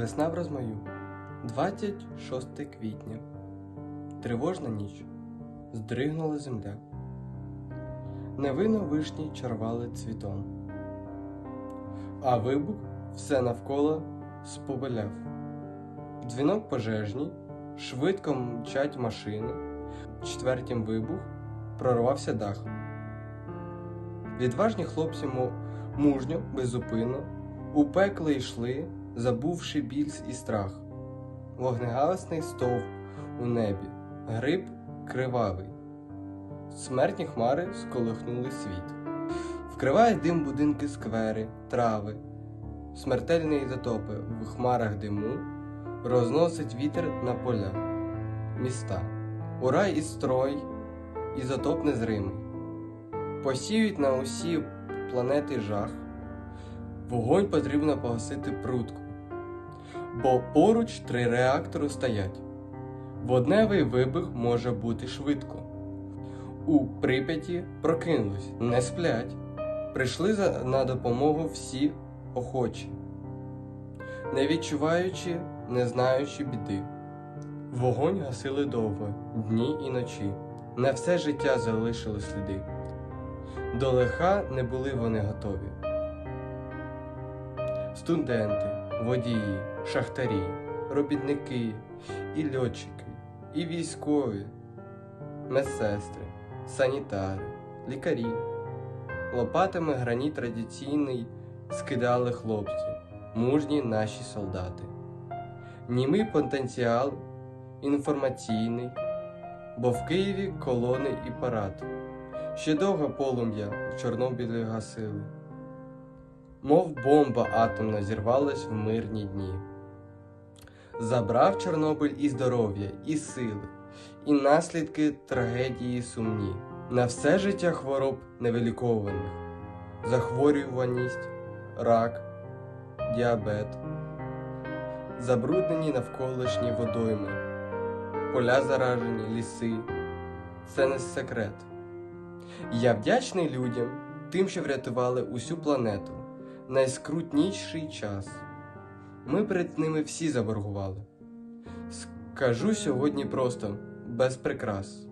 Весна в розмаю, 26 квітня. Тривожна ніч. Здригнула земля. Невинно вишні чарвали цвітом. А вибух все навколо спобеляв. Дзвінок пожежній, швидко мчать машини. Четвертім вибух прорвався дах. Відважні хлопці мужньо, безупинно, у пекло йшли, забувши біль і страх. Вогнегасний стовп у небі, гриб кривавий. Смертні хмари сколихнули світ. Вкриває дим будинки сквери, трави, смертельні затопи в хмарах диму, розносить вітер на поля, міста. Урай і строй, ізотоп незримий. Посіють на усі планети жах. Вогонь потрібно погасити прутко, бо поруч три реактори стоять. Водневий вибух може бути швидко. У Прип'яті прокинулись, не сплять. Прийшли на допомогу всі охочі, не відчуваючи, не знаючи біди. Вогонь гасили довго, дні і ночі. На все життя залишили сліди. До лиха не були вони готові. Студенти, водії, шахтарі, робітники, і льотчики, і військові, медсестри, санітари, лікарі. Лопатами граніт традиційний скидали хлопці, мужні наші солдати. Німий потенціал інформаційний, бо в Києві колони і парад. Ще довго полум'я в Чорнобилі гасили. Мов бомба атомна зірвалась в мирні дні. Забрав Чорнобиль і здоров'я, і сили, і наслідки трагедії сумні, на все життя хвороб невилікованих, захворюваність, рак, діабет, забруднені навколишні водойми, поля заражені, ліси. Це не секрет. Я вдячний людям, тим, що врятували усю планету найскрутніший час. Ми перед ними всі заборгували. Скажу сьогодні просто без прикрас.